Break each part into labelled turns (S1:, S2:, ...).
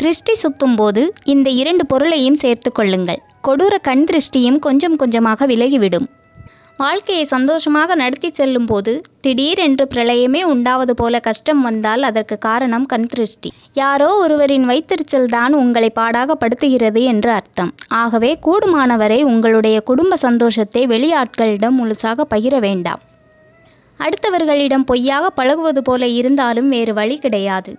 S1: திருஷ்டி சுத்தும் போது இந்த இரண்டு பொருளையும் சேர்த்து கொள்ளுங்கள். கொடூர கண் திருஷ்டியும் கொஞ்சம் கொஞ்சமாக விலகிவிடும். வாழ்க்கையை சந்தோஷமாக நடத்தி செல்லும் போது திடீரென்று பிரளயமே உண்டாவது போல கஷ்டம் வந்தால் அதற்கு காரணம் கண் திருஷ்டி. யாரோ ஒருவரின் வைத்திருச்சல் தான் உங்களை பாடாக படுத்துகிறது என்று அர்த்தம். ஆகவே கூடுமானவரை உங்களுடைய குடும்ப சந்தோஷத்தை வெளியாட்களிடம் முழுசாக பகிர வேண்டாம். அடுத்தவர்களிடம் பொய்யாக பழகுவது போல இருந்தாலும் வேறு வழி கிடையாது.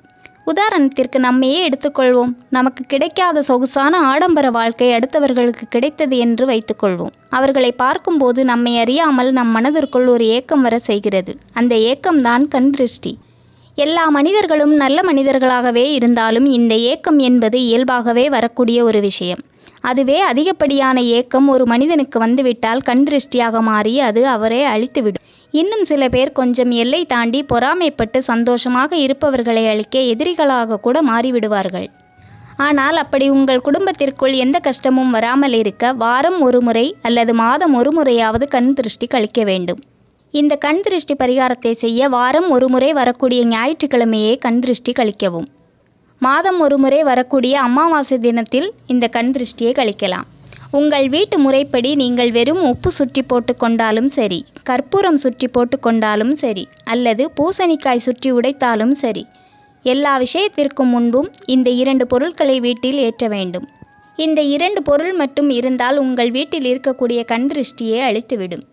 S1: உதாரணத்திற்கு நம்மையே எடுத்துக்கொள்வோம். நமக்கு கிடைக்காத சொகுசான ஆடம்பர வாழ்க்கை அடுத்தவர்களுக்கு கிடைத்தது என்று வைத்துக்கொள்வோம். அவர்களை பார்க்கும்போது நம்மை அறியாமல் நம் மனதிற்குள் ஒரு ஏக்கம் வர செய்கிறது. அந்த ஏக்கம்தான் கண் திருஷ்டி. எல்லா மனிதர்களும் நல்ல மனிதர்களாகவே இருந்தாலும் இந்த ஏக்கம் என்பது இயல்பாகவே வரக்கூடிய ஒரு விஷயம். அதுவே அதிகப்படியான ஏக்கம் ஒரு மனிதனுக்கு வந்துவிட்டால் கண் திருஷ்டியாக மாறி அது அவரை அழித்துவிடும். இன்னும் சில பேர் கொஞ்சம் எல்லை தாண்டி பொறாமைப்பட்டு சந்தோஷமாக இருப்பவர்களை அழிக்க எதிரிகளாக கூட மாறிவிடுவார்கள். ஆனால் அப்படி உங்கள் குடும்பத்திற்குள் எந்த கஷ்டமும் வராமல் இருக்க வாரம் ஒரு முறை அல்லது மாதம் ஒரு முறையாவது கண் திருஷ்டி கழிக்க வேண்டும். இந்த கண் திருஷ்டி பரிகாரத்தை செய்ய வாரம் ஒரு முறை வரக்கூடிய ஞாயிற்றுக்கிழமையே கண் திருஷ்டி கழிக்கவும். மாதம் ஒரு முறை வரக்கூடிய அமாவாசை தினத்தில் இந்த கண் திருஷ்டியை கழிக்கலாம். உங்கள் வீட்டு முறைப்படி நீங்கள் வெறும் உப்பு சுற்றி போட்டு கொண்டாலும் சரி கற்பூரம் சுற்றி போட்டு கொண்டாலும் சரி அல்லது பூசணிக்காய் சுற்றி உடைத்தாலும் சரி எல்லா விஷயத்திற்கும் முன்பும் இந்த இரண்டு பொருட்களை வீட்டில் ஏற்ற வேண்டும். இந்த இரண்டு பொருள் மட்டும் இருந்தால் உங்கள் வீட்டில் இருக்கக்கூடிய கண் திருஷ்டியை அழித்துவிடும்.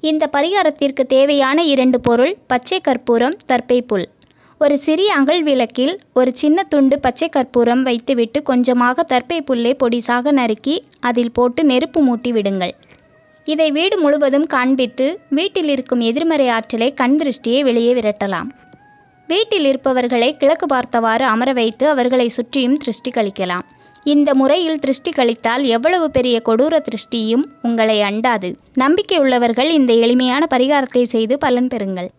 S1: இந்த பரிகாரத்திற்கு தேவையான இரண்டு பொருள் பச்சை கற்பூரம் தற்பை புல் ஒரு சிறிய அகல் விளக்கில் ஒரு சின்ன துண்டு பச்சை கற்பூரம் வைத்துவிட்டு கொஞ்சமாக தற்பை புல்லை பொடிசாக நறுக்கி அதில் போட்டு நெருப்பு மூட்டி விடுங்கள். இதை வீடு முழுவதும் காண்பித்து வீட்டில் இருக்கும் எதிர்மறை ஆற்றலை கண் திருஷ்டியை வெளியே விரட்டலாம். வீட்டில் இருப்பவர்களை கிழக்கு பார்த்தவாறு அமர வைத்து அவர்களை சுற்றியும் திருஷ்டி கழிக்கலாம். இந்த முறையில் திருஷ்டி கழித்தால் எவ்வளவு பெரிய கொடூர திருஷ்டியும் உங்களை அண்டாது. நம்பிக்கை உள்ளவர்கள் இந்த எளிமையான பரிகாரத்தை செய்து பலன் பெறுங்கள்.